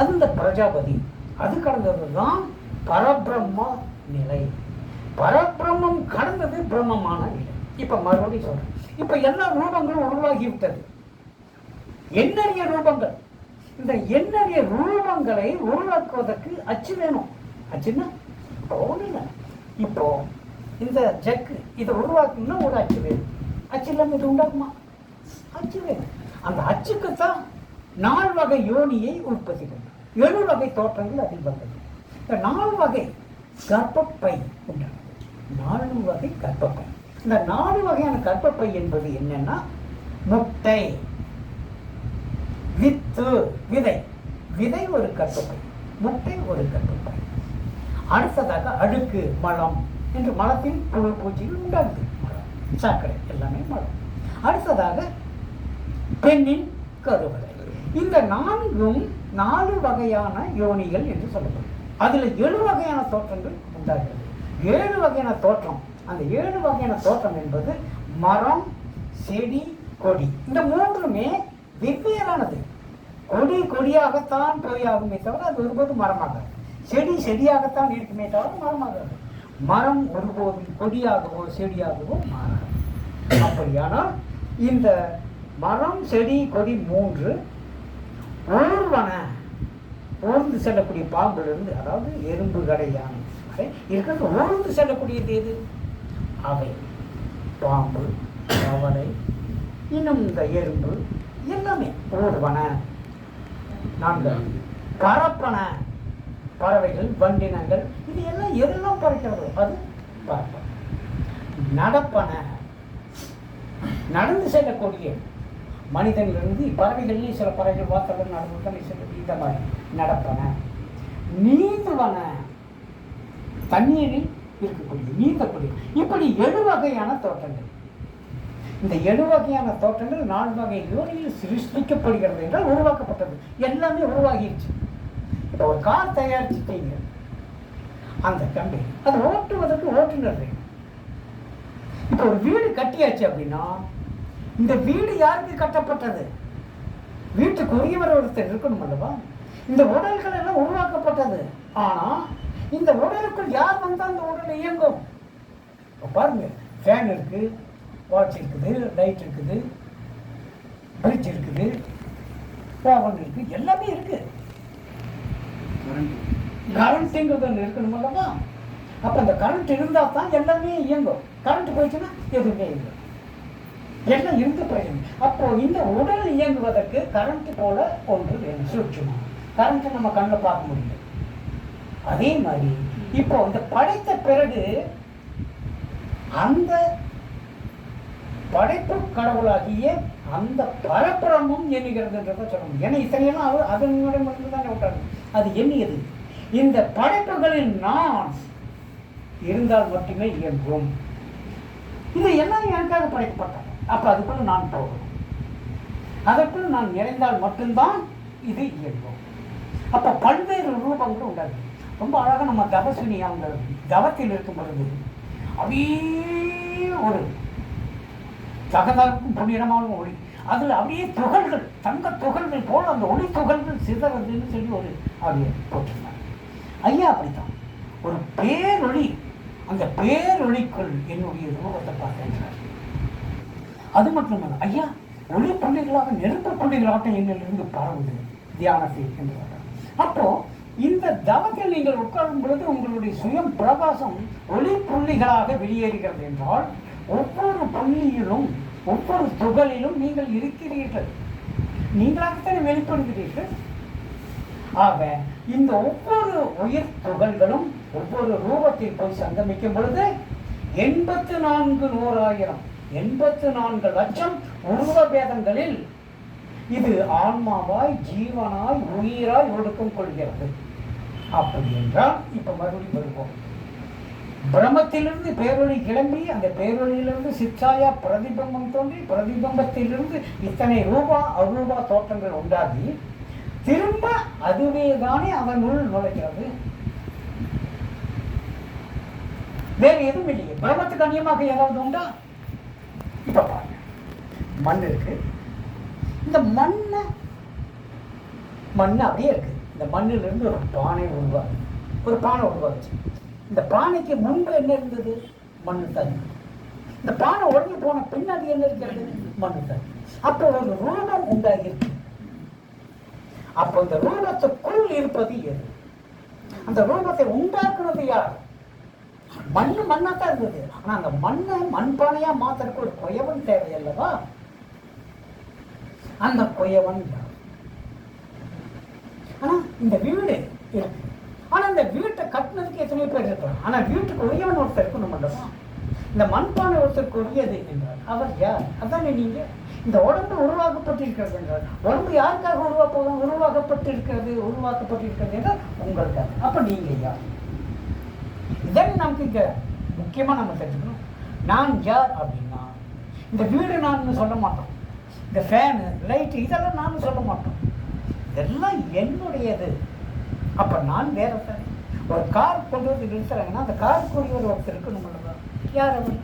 அது இந்த பிரஜாபதி. அது கடந்தது தான் பரபிரம்ம நிலை. பரபிரம்மம் கடந்தது பிரம்மமான நிலை. இப்போ மறுபடியும் சொல்கிறேன் இப்போ எல்லா ரூபங்களும் உருவாகி விட்டது எண்ணறிய ரூபங்கள். இந்த எண்ணறிய ரூபங்களை உருவாக்குவதற்கு அச்சு வேணும். அச்சுன்னா ஒன்றும் இல்லை. இப்போ இந்த ஜக்கு இதை உருவாக்கணும்னா ஒரு அச்சு வேணும். அச்சு இல்லாமல் இது உண்டாகுமா? அச்சு வேணும். அந்த அச்சுக்கு தான் நால் வகை யோனியை உற்பத்தி பண்ணும் ஏழு வகை தோற்றங்கள் அதில் வந்தது. இந்த நாலு வகை கர்ப்பப்பை உண்டானது. நாலு வகை கர்ப்பப்பை. இந்த நாலு வகையான கர்ப்பப்பை என்பது என்னன்னா முட்டை வித்து விதை. விதை ஒரு கர்ப்பப்பை முட்டை ஒரு கர்ப்பப்பை. அடுத்ததாக அடுக்கு மலம் என்று மலத்தில் புழு பூச்சிகள் உண்டாகுது. மலம் சாக்கடை எல்லாமே மலம். அடுத்ததாக பெண்ணின் கருவறை. இந்த நான்கும் நாலு வகையான யோனிகள் என்று சொல்லப்படும். அதில் ஏழு வகையான தோற்றங்கள் உண்டாகிறது. ஏழு வகையான தோற்றம். அந்த ஏழு வகையான தோற்றம் என்பது மரம் செடி கொடி. இந்த மூன்றுமே வெவ்வேறானது. கொடி கொடியாகத்தான் போயாகுமே தவிர அது ஒருபோது மரமாக செடி செடியாகத்தான் இருக்குமே தவிர மரமாகாது. மரம் ஒருபோதும் கொடியாகவோ செடியாகவோ மாறாது. அப்படியானால் இந்த மரம் செடி கொடி மூன்று ஓர்வன உணர்ந்து செல்லக்கூடிய பாம்பிலிருந்து அதாவது எறும்பு கடையான வரை இருக்கிறது உணர்ந்து செல்லக்கூடியது எது அவை பாம்பு கவலை இன்னும் இந்த எறும்பு எல்லாமே ஊர்வன நான்கு பரப்பன பறவைகள் வண்டினங்கள் இது எல்லாம் எதெல்லாம் பறக்கிறது அது பரப்பன நடப்பன நடந்து செல்லக்கூடிய மனிதனிலிருந்து பறவைகள்லேயும் சில பறவைகள் வாத்தர்கள் நடந்து தான் செல்லுது இந்த மாதிரி நடப்பன. நீந்துவன தண்ணீரில் இருக்கக்கூடிய நீந்தக்கூடிய. இப்படி எழு வகையான தோட்டங்கள். இந்த எழு வகையான தோட்டங்கள் நாலு வகை யோனியில் சிருஷ்டிக்கப்படுகிறது என்றால் உருவாக்கப்பட்டது. எல்லாமே உருவாகிடுச்சு இப்போ ஒரு கார் தயாரிச்சுட்டீங்க அந்த கம்பெனி அது ஓட்டுவதற்கு ஓட்டுநர் இப்போ ஒரு வீடு கட்டியாச்சு அப்படின்னா இந்த வீடு யாருக்கு கட்டப்பட்டது? வீட்டுக்கு உரியவர் ஒருத்தர் இருக்கணும் அல்லவா? இந்த உடல்கள் எல்லாம் உருவாக்கப்பட்டது. ஆனா இந்த உடலுக்குள் யார் வந்தா அந்த உடல் இயங்கும்? பாருங்க ஃபேன் இருக்கு வாட்ச் இருக்குது லைட் இருக்குது ஃப்ரிட்ஜ் இருக்குது ஓவன் இருக்கு எல்லாமே இருக்கு. கரண்ட்டுங்கிறது ஒன்று இருக்கணும் அல்லவா? அப்போ அந்த கரண்ட் இருந்தால் தான் எல்லாமே இயங்கும். கரண்ட் போயிடுச்சுன்னா எதுவுமே இல்லை. எல்லாம் இருந்து போயிடும் அப்போ இந்த உடல் இயங்குவதற்கு கரண்ட் போல ஒன்று வேணும் சூட்சுமா. கரண்ட்டை நம்ம கண்ணில் பார்க்க முடியும் அதே மாதிரி இப்போ இந்த படைத்த பிறகு அந்த படைப்பு கடவுளாகிய அந்த பரப்பிரமும் எண்ணுகிறதுன்றத சொல்லணும் ஏன்னா இத்தனையெல்லாம் அவர் அதனுடைய மட்டும் தானே விட்டாங்க அது எண்ணியது. இந்த படைப்புகளில் நான் இருந்தால் மட்டுமே இயங்கும் இது எல்லாம் எனக்காக படைக்கப்பட்டது அப்போ அதுக்குள்ள நான் போகணும். அதற்குள் நான் நிறைந்தால் மட்டும்தான் இது இயங்கும் அப்போ பல்வேறு ரூபங்கள் உண்டாது ரொம்ப அழகாக நம்ம தபஸ்வினி அவங்க தவத்தில் இருக்கும் பொழுது அப்படியே ஒரு தகதாக்கும் புண்ணியமாகவும் ஒளி. அதில் அப்படியே துகள்கள் தங்க துகள்கள் போல் அந்த ஒளி துகள்கள் சிதறதுன்னு சொல்லி ஒரு அப்படியே போட்டிருந்தாங்க. ஐயா அப்படித்தான். ஒரு பேரொளி அந்த பேரொளிக்குள் என்னுடைய ரூபத்தை பார்க்கின்றார் அது மட்டுமல்ல ஐயா ஒளி புள்ளிகளாக நெருப்பு புள்ளிகளாட்டம் என்னிலிருந்து பரவுது தியானத்தில் என்று அப்போ இந்த தவத்தில் நீங்கள் உட்காரும் பொழுது உங்களுடைய சுயம் பிரகாசம் ஒளி புள்ளிகளாக வெளியேறுகிறது என்றால் ஒவ்வொரு புள்ளியிலும் ஒவ்வொரு துகளிலும் நீங்கள் இருக்கிறீர்கள். நீங்களாகத்தானே வெளிப்படுகிறீர்கள்? ஆக இந்த ஒவ்வொரு உயிர் துகள்களும் ஒவ்வொரு ரூபத்தில் போய் சங்கமிக்கும் பொழுது எண்பத்து நான்கு நூறாயிரம் எண்பத்து நான்கு லட்சம் உருவ பேதங்களில் இது ஆன்மாவாய் ஜீவனாய் உயிராய் ஒடுக்கம் கொள்கிறது. அப்படி என்றால் இப்ப மறுபடியும் வருவோம். பிரமத்திலிருந்து பேரொளி கிளம்பி அந்த பேரொளியிலிருந்து சிச்சாயா பிரதிபிம்பம் தோன்றி பிரதிபிம்பத்திலிருந்து இத்தனை ரூபா அரூபா தோற்றங்கள் உண்டாகி திரும்ப அதுவே தானே அதனுள் நுழைகிறது. வேறு எதுவும் இல்லையே. பிரமத்துக்கு அந்நியமாக ஏதாவது உண்டா? இப்ப பாருங்க. மண் இருக்கு. இந்த மண்ணை மண் அப்படியே இருக்கு. இந்த மண்ணிலிருந்து ஒரு பானை உருவாகுது. ஒரு பானை உருவாச்சு இந்த பானைக்கு முன்பு என்ன இருந்தது? மண் தண்ணி. இந்த பானை உடனே போன பின்னாடி என்ன இருக்கிறது? மண் தண்ணி. அப்போ ஒரு ரூபம் உண்டாகிருக்கு அப்போ இந்த ரூபத்துக்குள் இருப்பது எது? அந்த ரூபத்தை உண்டாக்குனது யார்? மண்ணு மண்ணா தான் இருந்தது. ஆனா அந்த மண்ணை மண்பானையா மாத்துறதுக்கு ஒரு கொயவன் தேவை அல்லவா? அந்த கொயவன் ஆனா இந்த வீடு இருக்கு. ஆனா இந்த வீட்டை கட்டினதுக்கு எத்தனையோ பேர் இருக்கலாம் ஆனா வீட்டுக்கு உரியவன் ஒருத்தர் இருக்கணும் அல்லவா இந்த மண்பானை ஒருத்தருக்கு உரியது என்றார் அவர் யார்? அதானே நீங்க? இந்த உடம்பு உருவாக்கப்பட்டிருக்கிறது என்றார் உடம்பு யாருக்காக உருவாக்க உருவாக்கப்பட்டிருக்கிறது உருவாக்கப்பட்டிருக்கிறது என்றால் உங்களுக்காக. அப்ப நீங்க யார்? இதான் நமக்கு இங்கே முக்கியமாக நம்ம தெரிஞ்சுக்கணும். நான் யார் அப்படின்னா இந்த வீடு நான் சொல்ல மாட்டோம். இந்த ஃபேனு லைட்டு இதெல்லாம் நான் சொல்ல மாட்டோம். இதெல்லாம் என்னுடையது. அப்போ நான் வேறு ஒரு கார் கொண்டு வந்து நிறுத்துறாங்கன்னா அந்த கார் கூடியவர் ஒருத்தர் இருக்கணும் தான் யார் அவர்?